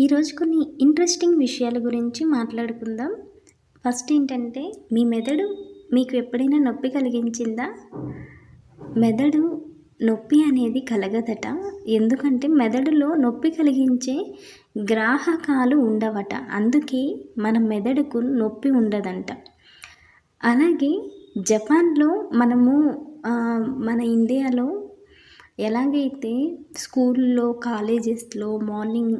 ఈరోజు కొన్ని ఇంట్రెస్టింగ్ విషయాల గురించి మాట్లాడుకుందాం. ఫస్ట్ ఏంటంటే మీ మెదడు మీకు ఎప్పుడైనా నొప్పి కలిగించిందా? మెదడు నొప్పి అనేది కలగదట. ఎందుకంటే మెదడులో నొప్పి కలిగించే గ్రాహకాలు ఉండవట. అందుకే మన మెదడుకు నొప్పి ఉండదంట. అలాగే జపాన్లో మనము మన ఇండియాలో ఎలాగైతే స్కూల్లో కాలేజెస్లో మార్నింగ్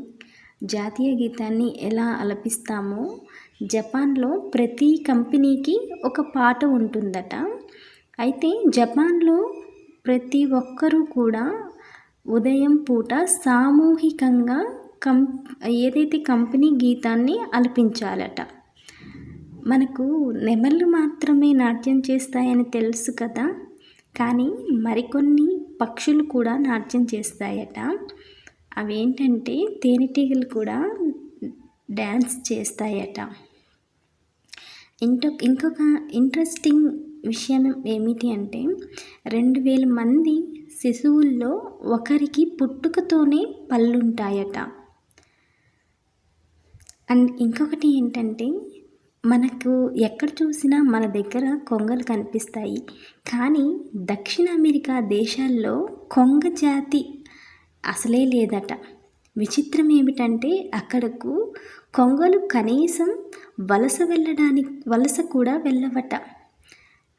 జాతీయ గీతాన్ని ఎలా ఆలపిస్తామో జపాన్లో ప్రతి కంపెనీకి ఒక పాట ఉంటుందట. అయితే జపాన్లో ప్రతి ఒక్కరూ కూడా ఉదయం పూట సామూహికంగా కం ఏదైతే కంపెనీ గీతాన్ని అలపించాలట. మనకు నెమళ్ళు మాత్రమే నాట్యం చేస్తాయని తెలుసు కదా. కానీ మరికొన్ని పక్షులు కూడా నాట్యం చేస్తాయట. అవేంటంటే తేనెటీగలు కూడా డ్యాన్స్ చేస్తాయట. ఇంటో ఇంకొక ఇంట్రెస్టింగ్ విషయం ఏమిటి అంటే రెండు వేల మంది శిశువుల్లో ఒకరికి పుట్టుకతోనే పళ్ళుంటాయట. అండ్ ఇంకొకటి ఏంటంటే మనకు ఎక్కడ చూసినా మన దగ్గర కొంగలు కనిపిస్తాయి. కానీ దక్షిణ అమెరికా దేశాల్లో కొంగ జాతి అసలే లేదట. విచిత్రం ఏమిటంటే అక్కడకు కొంగలు కనీసం వలస వెళ్ళడానికి వలస కూడా వెళ్ళవట.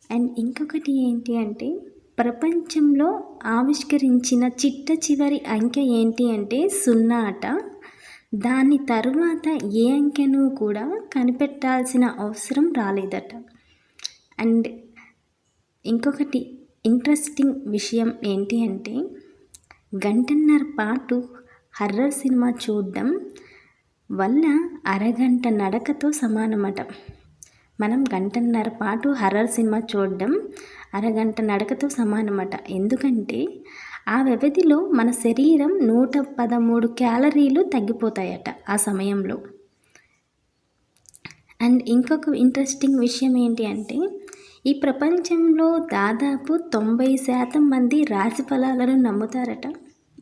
అండ్ ఇంకొకటి ఏంటి అంటే ప్రపంచంలో ఆవిష్కరించిన చిట్ట చివరి అంకె ఏంటి అంటే సున్నా అట. దాని తరువాత ఏ అంకెను కూడా కనిపెట్టాల్సిన అవసరం రాలేదట. అండ్ ఇంకొకటి ఇంట్రెస్టింగ్ విషయం ఏంటి అంటే గంటన్నర పాటు హర్రర్ సినిమా చూడడం వల్ల అరగంట నడకతో సమానమట. మనం గంటన్నర పాటు హర్రర్ సినిమా చూడడం అరగంట నడకతో సమానమట. ఎందుకంటే ఆ వ్యవధిలో మన శరీరం నూట పదమూడు క్యాలరీలు తగ్గిపోతాయట ఆ సమయంలో. అండ్ ఇంకొక ఇంట్రెస్టింగ్ విషయం ఏంటి అంటే ఈ ప్రపంచంలో దాదాపు తొంభై శాతం మంది రాశి ఫలాలను నమ్ముతారట.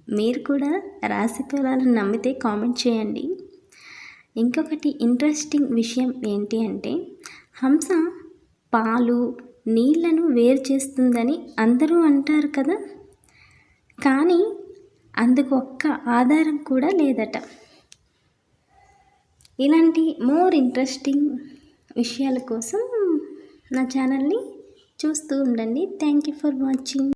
మీరు కూడా రాశి ఫలాలను నమ్మితే కామెంట్ చేయండి. ఇంకొకటి ఇంట్రెస్టింగ్ విషయం ఏంటి అంటే హంస పాలు నీళ్ళను వేరు చేస్తుందని అందరూ అంటారు కదా. కానీ అందుకు ఒక్క ఆధారం కూడా లేదట. ఇలాంటి మోర్ ఇంట్రెస్టింగ్ విషయాల కోసం నా ఛానల్ని చూస్తూ ఉండండి. Thank you for watching